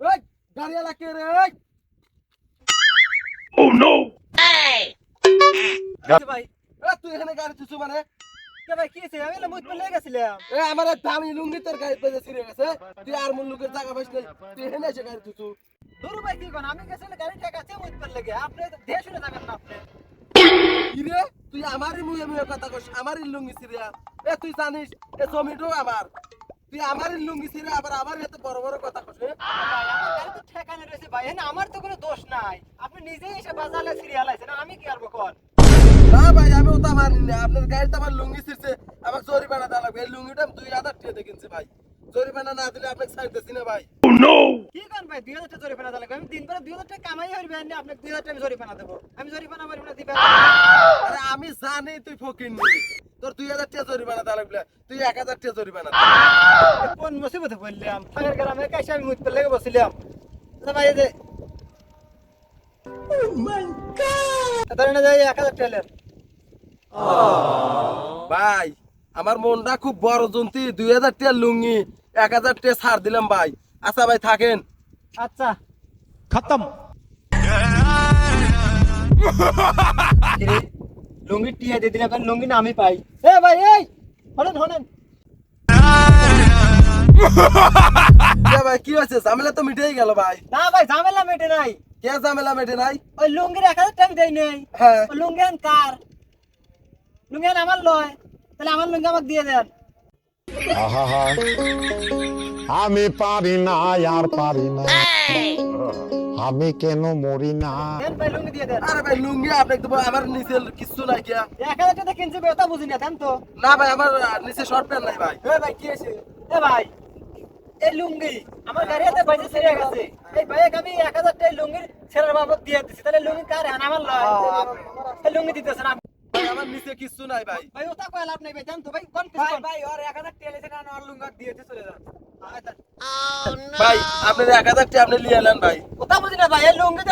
এই গাড়িওয়ালা কে রে এই ভাই এ, তুই এখানে গাড়ি তুই মানে কে ভাই কি হয়েছে আমি না মুখ পেলে গেছিলাম এ আমার এই দামি লুঙ্গি তোর গাড়ি পেয়ে ছিঁড়ে গেছে তুই আর মূল লোকের জায়গা পাইস নাই তুই এখানে এসে গাড়ি তুই ধরু ভাই কি কোন? আমি গেছিলাম গাড়ি ঠেকাচ্ছে মুখ পেলে গে আপনি তো দেশ শুনে যাবেন না আপনি। কি রে তুই আমারই মুয়ে মুয়ে কথা কস আমারই লুঙ্গি ছিঁড়ে এ তুই জানিস এ জমিটো আমার। তুই আমারই লুঙ্গি ছিঁড়ে আবার আমার এত বড় বড় কথা কস ঠেকানো রয়েছে ভাই। এখানে আমার তো কোনো দোষ নাই। আপনি নিজেই এসে বাজালে সিরিয়াল না আমি কি আর কর না ভাই আমি ওটা মানি না আপনার গাড়িতে আমার লুঙ্গি ছিঁড়ছে আমাকে জরিমানা দেওয়া লাগবে। এই লুঙ্গিটা আমি দুই হাজার টাকা কিনছি ভাই। জরিমানা না দিলে আপনাকে ছাড়তেছি না ভাই। কি করেন ভাই দুই হাজার টাকা জরিমানা দিলে আমি দিন পরে দুই হাজার টাকা কামাই হইবে না আপনাকে দুই হাজার টাকা আমি জরিমানা দেবো। আমি জরিমানা মারি না আরে আমি জানি তুই ফকির নি তোর দুই হাজার টাকা জরিমানা দেওয়া লাগবে তুই এক হাজার টাকা জরিমানা দে। কোন মুসিবতে বললাম গ্রামে কাছে আমি মুখ পেলে বসছিলাম তো ভাই এই যে ধরে না যাই এক হাজার টাকা ভাই আমার মনটা খুব বড় জন্তি দুই হাজার টাকা লুঙ্গি এক হাজার টাকা ছাড় দিলাম ভাই। আচ্ছা ভাই থাকেন। আচ্ছা। খতম। লুঙ্গি টিয়া দিয়ে দিলে আপনার লুঙ্গি না আমি পাই। এ ভাই এই! হনেন হনেন। ভাই কি হয়েছে? ঝামেলা তো মিটেই গেল ভাই। না ভাই ঝামেলা মেটে নাই। কে ঝামেলা মেটে নাই? ওই লুঙ্গির এক হাজার টাকা দেয় নেই। হ্যাঁ। লুঙ্গি কার? লুঙ্গি আমার লয়। তাহলে আমার লুঙ্গি আমাকে দিয়ে দেন। আহা আমি পারি না আর পারি না। আমি কেন মরি না? লুঙ্গি দিয়ে দেন। আরে ভাই লুঙ্গি আপনাকে তো আমার নিচে কিছু নাই কিয়া এক হাজার টাকা কিনছি ভাই বুঝি না দেন তো না ভাই আমার নিচে শর্ট প্যান্ট নাই ভাই। এ ভাই কি এ ভাই এই লুঙ্গি আমার গাড়িতে বাইরে ছেড়ে গেছে। এই ভাইকে আমি এক হাজার টাকা লুঙ্গির ছেড়ার বাবদ দিয়ে তাহলে লুঙ্গি কার আমার লয় লুঙ্গি দিতেছে না। নিচে কিছু নাই ভাই। ভাই ওটা কয় লাভ নাই ভাই? জান তো ভাই কোন ভাই ভাই না ওর লুঙ্গি দিয়েতে চলে যান ভাই আপনার এক হাজার টাকা আপনি লিয়ে নেন ভাই। ওটা বুঝি না ভাই এই লুঙ্গি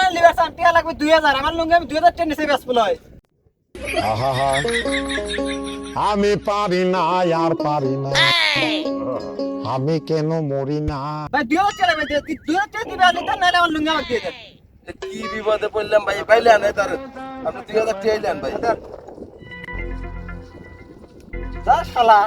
লাগবে দুই হাজার। আমার লুঙ্গি আমি দুই হাজার টাকা নিচে বেসবো লয় আহা আমি পারি না আর পারি না। আমি কেন মরি না? ভাই দুই হাজার টাকা লাগবে দুই হাজার টাকা দিবে আলি তার নাহলে আমার লুঙ্গি আমাকে দিয়ে দেন। কি বিপদে পড়লাম ভাই ভাই লেন তার। আপনি দুই হাজার টাকা ভাই। যা শালা।